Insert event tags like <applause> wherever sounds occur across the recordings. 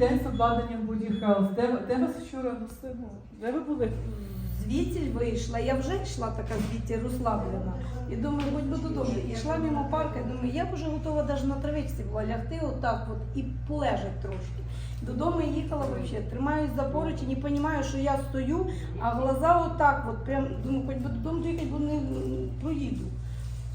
день з обладнанням Body Health. Де, де вас вчора носили? Де ви були? Звідси вийшла, я вже йшла така звідти розслаблена. І думаю, хоч би додому. І йшла мимо парку, і думаю, я б вже готова навіть на травичці була лягти отак от і полежать трошки. Додому їхала взагалі, тримаюсь за поручень і розумію, що я стою, а глаза отак, от прям думаю, хоч би додому доїхати, бо не проїду.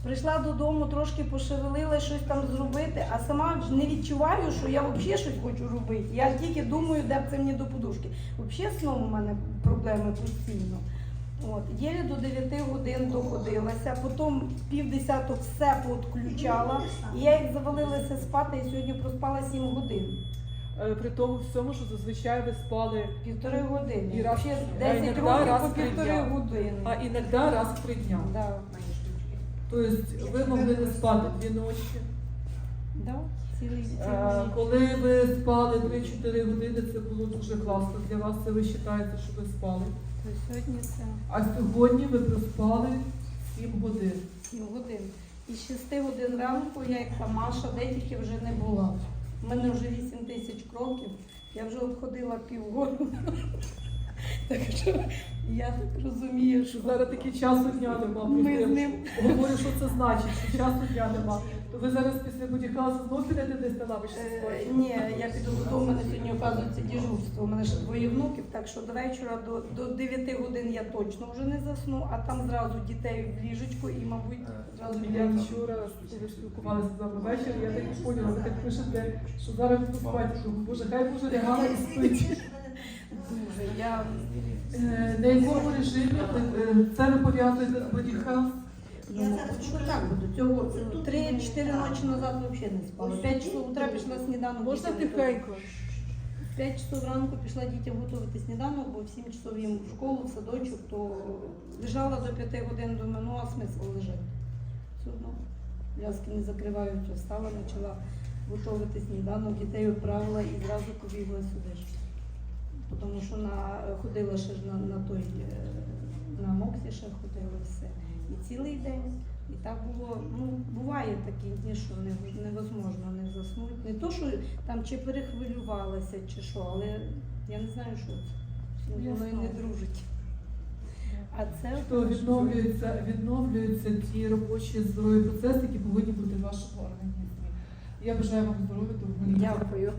Прийшла додому, трошки пошевелила, щось там зробити, а сама ж не відчуваю, що я взагалі щось хочу робити. Я тільки думаю, де б це мені до подушки. Взагалі сном у мене проблеми постійно. От, єлі до 9 годин доходилася, потім пів десяток все підключала. І я як завалилася спати, і сьогодні проспала 7 годин. Е, При тому всьому, що зазвичай ви спали, Півтори години. І раз- Ще а 10 років по півтори години. а іноді раз в три дня. Да. Тобто ви могли не спати дві ночі. Да. Цілий, Е, цілий. Коли ви спали 3-4 години, це було дуже класно. Для вас це ви вважаєте, що ви спали. То сьогодні це. А сьогодні ви проспали 7 годин. 7 годин. І з 6 годин ранку я як та Маша, де тільки вже не була. У мене вже 8 тисяч кроків, я вже обходила півгороду. Так що я так розумію, що зараз таки часу дня нема. Ми з ним- Говорю, що це значить, що часу дня нема. То ви зараз після будь-якого знов підете десь на лавочці Е. Ні, я піду додому, мене сьогодні оказується дежурство. У мене ще двоє внуків, так що до вечора до, до 9 годин я точно вже не засну, а там зразу дітей в ліжечку і, мабуть, зразу Я вчора, коли спілкувалася з вами ввечері, я так і поняла, ви так пишете, що зараз спати. Боже, хай Боже лягала і спить. <laughs> Дуже. Я Е, На якому режимі е, це ви пов'язуєте з Body Health? Ну, що так буду? Цього 3-4 ночі назад взагалі не спала. 5 часов утра пішла сніданок. Можна дітям тихенько? В 5 часов ранку пішла дітям готувати сніданок, бо в 7 часов їм в школу, в садочок, то лежала до 5 годин, думаю, ну а смисл лежати. Все одно ляски не закриваючи, встала, почала готувати сніданок, дітей відправила і зразу побігла сюди ж. Тому що на, ходила ще ж на, на той, е, на Моксі ще ходила все. І цілий день. І так було, ну, буває такі дні, що невозможно не заснути. Не то, що там чи перехвилювалася, чи що, але я не знаю, що це. Зі мною не дружить. А це То відновлюються, відновлюються ті робочі здорові процеси, які повинні бути в вашому організмі. Я бажаю вам здоров'я, довголіття. Дякую.